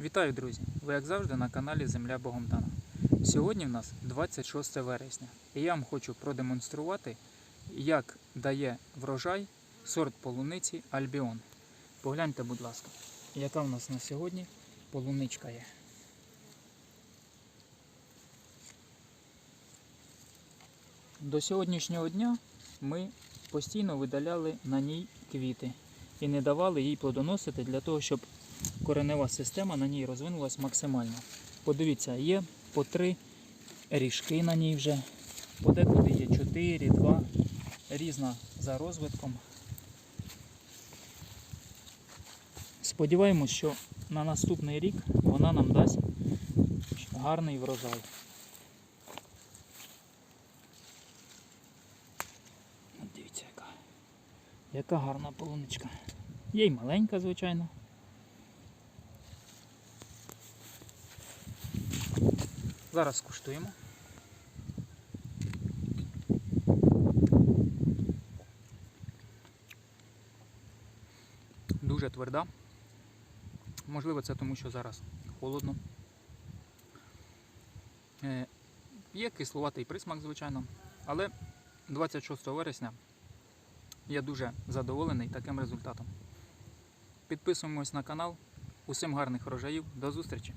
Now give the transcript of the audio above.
Вітаю, друзі! Ви як завжди на каналі Земля Богом дана. Сьогодні в нас 26 вересня, і я вам хочу продемонструвати, як дає врожай сорт полуниці Альбіон. Погляньте, будь ласка, яка в нас на сьогодні полуничка є. До сьогоднішнього дня ми постійно видаляли на ній квіти і не давали їй плодоносити для того, щоб коренева система на ній розвинулась максимально. Подивіться, є по три ріжки на ній вже, подекуди є 4, 2, різна за розвитком. Сподіваємось, що на наступний рік вона нам дасть гарний врожай. Дивіться, яка, гарна полуничка. Є й маленька, звичайно. Зараз скуштуємо. Дуже тверда. Можливо, це тому, що зараз холодно. Е, Є кисловатий присмак, звичайно, але 26 вересня я дуже задоволений таким результатом. Підписуємось на канал. Усім гарних врожаїв. До зустрічі!